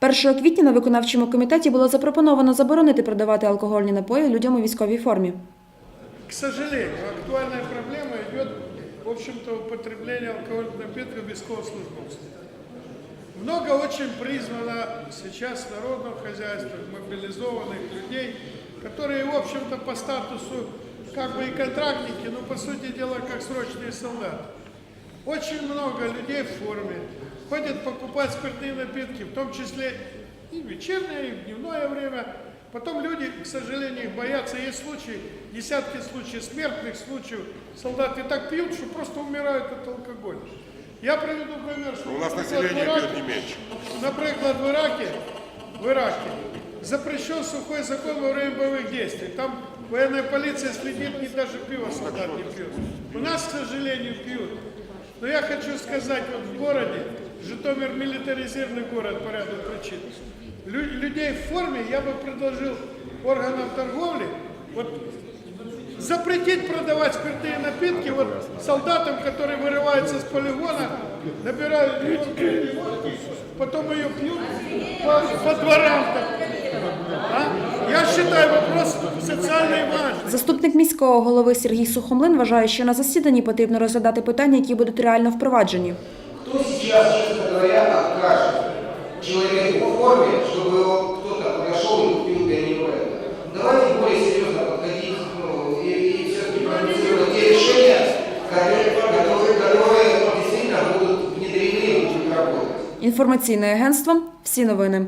1 квітня на виконавчому комітеті було запропоновано заборонити продавати алкогольні напої людям у військовій формі. К сожалению, актуальная проблема идет, в общем-то, употребление алкогольных напитков військовослужбовцев. Много очень призвано сейчас народного хозяйства, мобилизованных людей, которые, в общем-то, по статусу как бы и контрактники, но по сути дела как срочные солдаты. Очень много людей в форме ходят покупать спиртные напитки, в том числе и в вечернее, и в дневное время. Потом люди, к сожалению, их боятся. Есть случаи, десятки случаев, смертных случаев. Солдаты так пьют, что просто умирают от алкоголя. Я приведу пример, что У нас население Ираке- пьет не меньше. Наприклад, в Ираке, в Ираке запрещен сухой закон во время боевых действий. Там военная полиция следит, не даже пиво солдат не пьют. У нас, к сожалению, пьют. Но я хочу сказать, вот в городе, Житомир милитаризированный город по ряду причин, лю- людей в форме я бы предложил органам торговли вот, запретить продавать спиртные напитки вот солдатам, которые вырываются с полигона, набирают водки, потом ее пьют по, по дворам. А? Я считаю вопрос. Заступник міського голови Сергій Сухомлин вважає, що на засіданні потрібно розглядати питання, які будуть реально впроваджені. Кто сейчас, честно говоря, откажет человеку в форме, чтобы его кто-то подошел и купил для него это? Давайте более серьезно подходить ну, и, и все-таки проанализировать те решения, которые, которые, которые действительно будут внедрены и будут работать. Інформаційне агентство Всі новини.